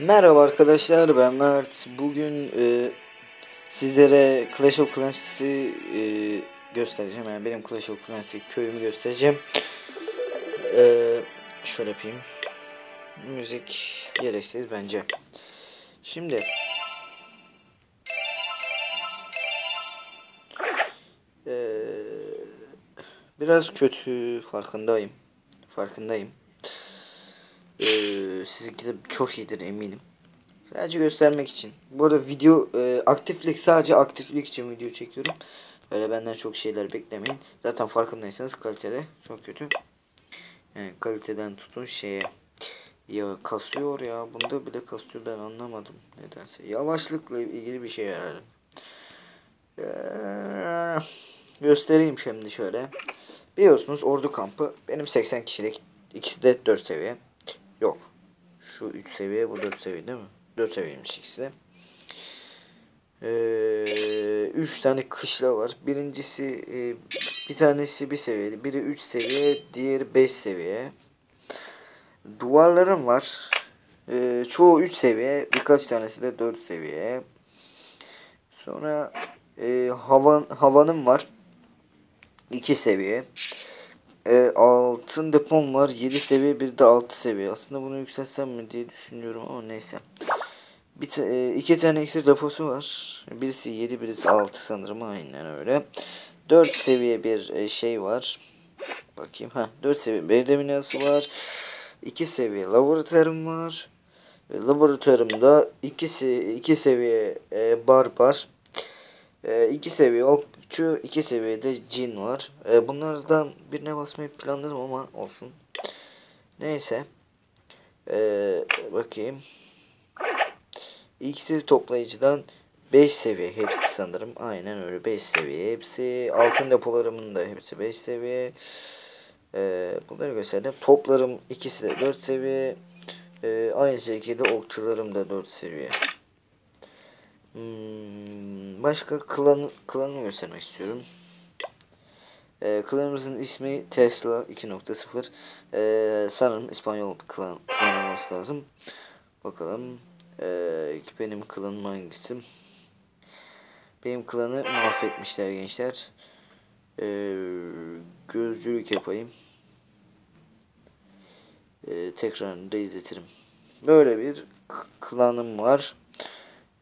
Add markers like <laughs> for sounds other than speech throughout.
Merhaba arkadaşlar ben Mert. Bugün e, sizlere Clash of Clans'ı e, göstereceğim. Yani benim Clash of Clans'ı köyümü göstereceğim. E, şöyle yapayım. Müzik gereksiz bence. Şimdi e, biraz kötü farkındayım. Farkındayım. Ee, sizinki de çok iyidir eminim. Sadece göstermek için. Bu arada video e, aktiflik sadece aktiflik için video çekiyorum. Öyle benden çok şeyler beklemeyin. Zaten farkındaysanız kalitede çok kötü. Yani kaliteden tutun şeye. Ya kasıyor ya. Bunda bile kasıyor ben anlamadım nedense. Yavaşlıkla ilgili bir şey herhalde. Ee, göstereyim şimdi şöyle. Biliyorsunuz ordu kampı benim 80 kişilik. ikisi de 4 seviye. Yok. Şu 3 seviye bu 4 seviye değil mi? 4 seviyeymiş ikisi de. 3 ee, tane kışla var. Birincisi e, bir tanesi bir seviyeli. Biri 3 seviye. Diğeri 5 seviye. Duvarlarım var. Ee, çoğu 3 seviye. Birkaç tanesi de 4 seviye. Sonra e, havan, havanım var. 2 seviye. E, altın depom var. 7 seviye bir de 6 seviye. Aslında bunu yükseltsem mi diye düşünüyorum ama neyse. Bir e, iki tane iksir deposu var. Birisi 7 birisi 6 sanırım. Aynen öyle. 4 seviye bir e, şey var. Bakayım. ha 4 seviye bir deminası var. 2 seviye laboratuvarım var. E, laboratuvarımda 2 2 seviye e, barbar. 2 e, seviye ok şu iki seviyede cin var. Ee, bunlardan birine basmayı planladım ama olsun. Neyse. Ee, bakayım. İkisi toplayıcıdan 5 seviye hepsi sanırım. Aynen öyle 5 seviye hepsi. Altın depolarımın da hepsi 5 seviye. Ee, bunları gösterdim. Toplarım ikisi de 4 seviye. Ee, aynı şekilde okçularım da 4 seviye. Hmm, başka klan klanı göstermek istiyorum. Ee, klanımızın ismi Tesla 2.0. Ee, sanırım İspanyol klan, klan olması lazım. Bakalım. Ee, benim klanım hangisi? Benim klanı mahvetmişler gençler. Ee, gözlülük yapayım. Ee, tekrarını da izletirim. Böyle bir klanım var.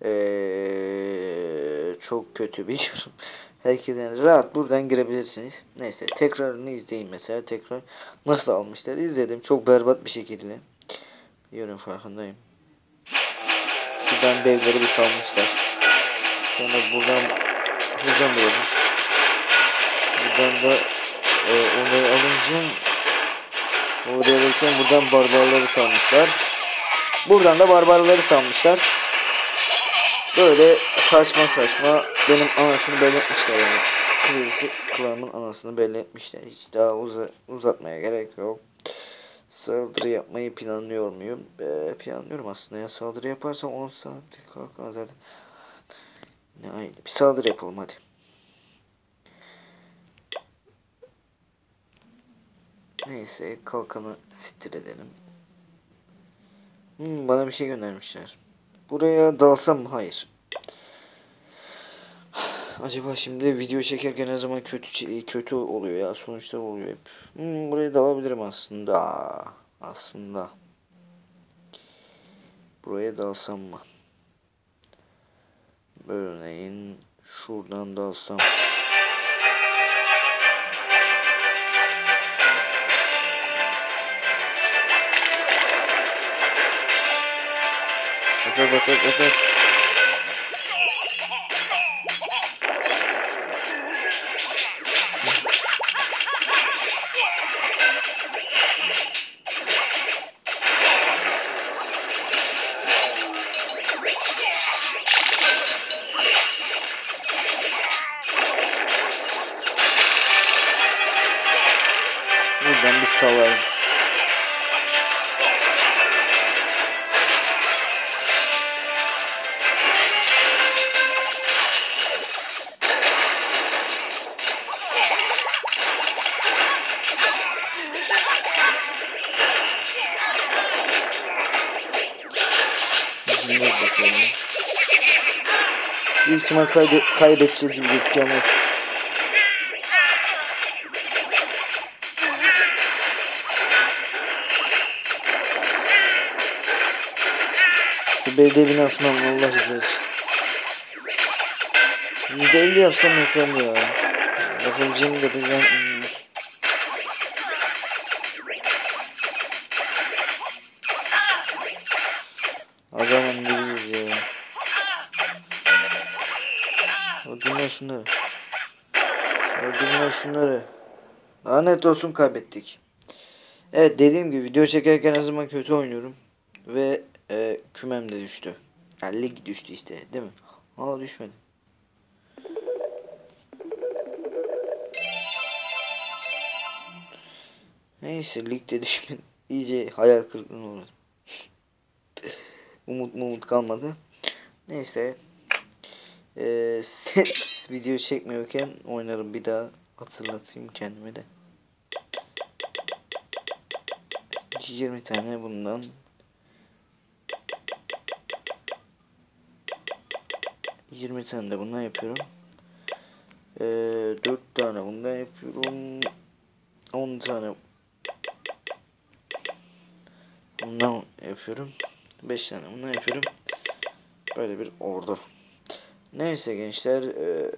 Ee, çok kötü biliyorum. <laughs> Herkesten rahat buradan girebilirsiniz. Neyse tekrarını izleyin mesela tekrar nasıl almışlar izledim çok berbat bir şekilde. Biliyorum farkındayım. Şuradan devleri bir salmışlar. Sonra buradan hızlanıyorum. Buradan da e, onları alınca oraya buradan barbarları salmışlar. Buradan da barbarları salmışlar. Böyle saçma saçma benim anasını belli etmişler yani. Kızılcık klanımın anasını belli etmişler. Hiç daha uza uzatmaya gerek yok. Saldırı yapmayı planlıyor muyum? Ee, planlıyorum aslında ya. Saldırı yaparsam 10 saat kalkan zaten. Ne aynı. Bir saldırı yapalım hadi. Neyse kalkanı sitir edelim. Hmm, bana bir şey göndermişler. Buraya dalsam mı? Hayır. Acaba şimdi video çekerken her zaman kötü kötü oluyor ya. Sonuçta oluyor hep. Hmm, buraya dalabilirim aslında. Aslında. Buraya dalsam mı? Örneğin şuradan dalsam. dribble with it, with it. Vamos, pessoal. Büyük ihtimal kaybe- kaybedeceğiz gibi gözüküyor ama belediye binasından Allah. Yüzde elli yapsam yeter ya. Yapabileceğimi de bilmem. Öldürme şunları. Öldürme şunları. Lanet olsun kaybettik. Evet dediğim gibi video çekerken her zaman kötü oynuyorum. Ve e, kümem de düştü. Yani lig düştü işte değil mi? Aa düşmedi. Neyse ligde düşmedi. <laughs> İyice hayal kırıklığına uğradım. <laughs> umut umut kalmadı. Neyse. Ee, <laughs> video çekmiyorken oynarım bir daha hatırlatayım kendime de. 20 tane bundan 20 tane de bundan yapıyorum. Ee, 4 tane bundan yapıyorum. 10 tane bundan yapıyorum. 5 tane bundan yapıyorum. Böyle bir ordu. Neyse gençler. Ee,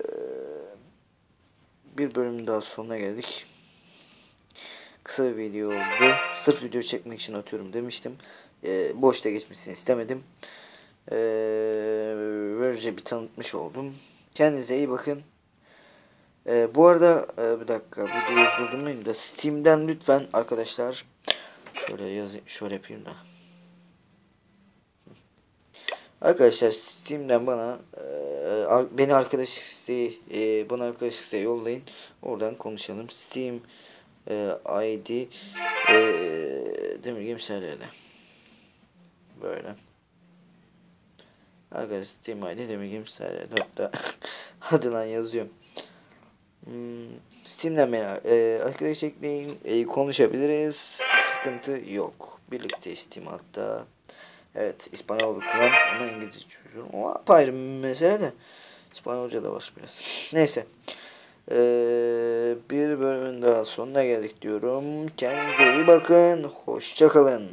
bir bölüm daha sonuna geldik. Kısa bir video oldu. Sırf video çekmek için atıyorum demiştim. Ee, boşta geçmesini istemedim. Ee, böylece bir tanıtmış oldum. Kendinize iyi bakın. Bu arada e, bir dakika videoyu durdurmayayım da Steam'den lütfen arkadaşlar şöyle yazayım şöyle yapayım da. Arkadaşlar Steam'den bana e, beni arkadaş isteği e, bana arkadaş isteği yollayın. Oradan konuşalım. Steam e, ID e, demir gemselerle. Böyle. Arkadaşlar Steam ID demir gemselerle. Hatta <laughs> lan yazıyorum. Hmm, Steam'den beni e, arkadaş ekleyin. E, konuşabiliriz. Sıkıntı yok. Birlikte Steam hatta. Evet İspanyol klan ama İngilizce çözüyorum. O apayrı bir mesele de. İspanyolca da var biraz. Neyse. Ee, bir bölümün daha sonuna geldik diyorum. Kendinize iyi bakın. Hoşçakalın.